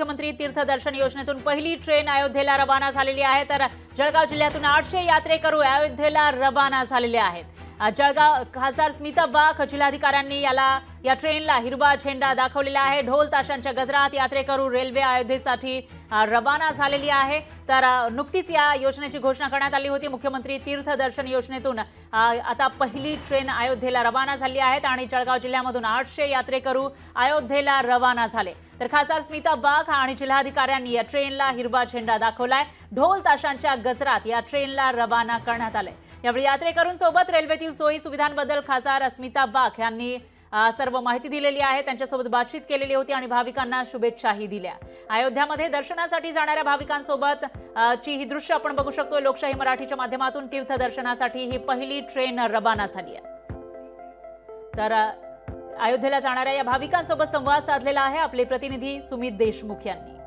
मुख्यमंत्री तीर्थदर्शन योजनेतून पहिली ट्रेन अयोध्येला रवाना झालेली आहे. तर जळगाव जिल्ह्यातून आठशे यात्रेकरू अयोध्येला रवाना झालेले आहेत. जळगाव खासदार स्मिता वाघ जिल्हाधिकाऱ्यांनी याला या ट्रेनला हिरवा झेंडा दाखवलेला आहे. ढोल ताशांच्या गजरात यात्रेकरू रेल्वे अयोध्येसाठी रवाना झालेली आहे. तर नुकतीच या योजनेची घोषणा करण्यात आली होती. मुख्यमंत्री तीर्थदर्शन योजनेतून आता पहिली ट्रेन अयोध्येला रवाना झाली आहेत आणि जळगाव जिल्ह्यामधून आठशे यात्रेकरू अयोध्येला रवाना झाले. तर खासदार स्मिता वाघ आणि जिल्हाधिकाऱ्यांनी या ट्रेनला हिरवा झेंडा दाखवलाय. ढोल ताशांच्या गजरात या ट्रेनला रवाना करण्यात आले यावेळी यात्रेकरूंसोबत रेल्वेतील सोयी सुविधांबद्दल खासदार अस्मिता वाघ यांनी सर्व माहिती दिलेली आहे. त्यांच्यासोबत बातचीत केलेली होती आणि भाविकांना शुभेच्छाही दिल्या. अयोध्यामध्ये दर्शनासाठी जाणाऱ्या भाविकांसोबत ची ही दृश्य आपण बघू शकतो लोकशाही मराठीच्या माध्यमातून तीर्थदर्शनासाठी ही पहिली ट्रेन रवाना झाली आहे. तर अयोध्येला जाणाऱ्या या भाविकांसोबत संवाद साधलेला आहे आपले प्रतिनिधी सुमित देशमुख यांनी.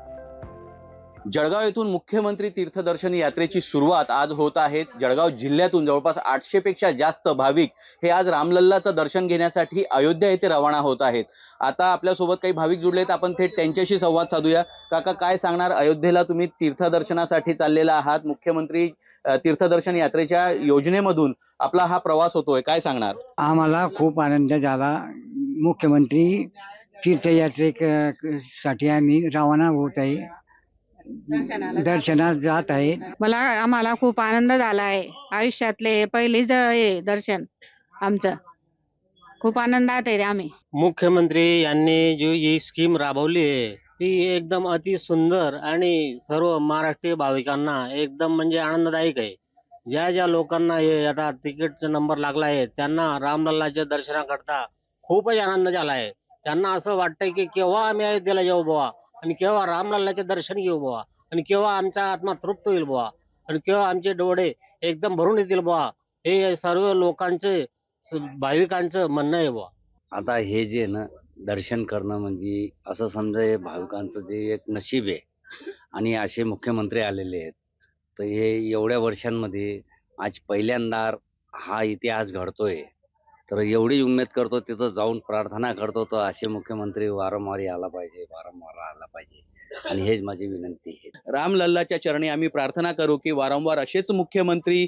जळगाव येथून मुख्यमंत्री तीर्थदर्शन यात्रेची सुरुवात आज होत आहे. जळगाव जिल्ह्यातून जवळपास आठशे पेक्षा जास्त भाविक हे आज रामलल्लाचं दर्शन घेण्यासाठी अयोध्या येथे रवाना होत आहेत. आता आपल्यासोबत काही भाविक जुडलेत आपण थेट त्यांच्याशी संवाद साधूया. काका काय सांगणार? अयोध्येला तुम्ही तीर्थदर्शनासाठी चाललेला आहात. मुख्यमंत्री तीर्थदर्शन यात्रेच्या योजनेमधून आपला हा प्रवास होतोय. काय सांगणार? आम्हाला खूप आनंद झाला. मुख्यमंत्री तीर्थयात्रेसाठी आम्ही रवाना होत आहे. दर्शनात जात आहे. मला आम्हाला खूप आनंद झाला आहे. आयुष्यातले हे पहिलेच हे दर्शन आमचं. खूप आनंदात आहे आम्ही. मुख्यमंत्री यांनी जी ही स्कीम राबवली आहे ती एकदम अति सुंदर आणि सर्व महाराष्ट्रीय भाविकांना एकदम म्हणजे आनंददायक आहे. ज्या ज्या लोकांना हे आता तिकीटचा नंबर लागला आहे त्यांना रामलल्लाच्या दर्शनाकरता खूपच आनंद झाला आहे. त्यांना असं वाटतंय की केव्हा आम्ही अयोध्येला येऊ बुवा? आणि केव्हा रामलल्लाचे दर्शन घेऊ बुवा. आणि केव्हा आमचा आत्मा तृप्त होईल बुवा. आणि केव्हा आमचे डोळे एकदम भरून येतील बुवा. हे सर्व लोकांचे भाविकांचं म्हणणं आहे बुवा. आता हे जे ना दर्शन करणं म्हणजे असं समजा हे भाविकांचं जे एक नशीब आहे. आणि असे मुख्यमंत्री आलेले आहेत. तर हे एवढ्या वर्षांमध्ये आज पहिल्यांदा हा इतिहास घडतोय. तर एवढी उमेद करतो तिथं जाऊन प्रार्थना करतो तर असे मुख्यमंत्री वारंवार यायला पाहिजे वारंवार आला आणि हेच माझी विनंती आहे. रामलल्लाच्या चरणी आम्ही प्रार्थना करू की वारंवार असेच मुख्यमंत्री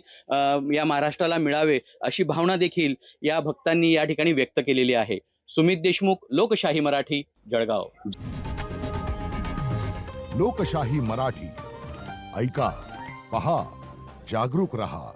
या महाराष्ट्राला मिळावे अशी भावना देखील या भक्तांनी या ठिकाणी व्यक्त केलेली आहे. सुमित देशमुख लोकशाही मराठी जळगाव. लोकशाही मराठी. ऐका पहा जागरूक रहा.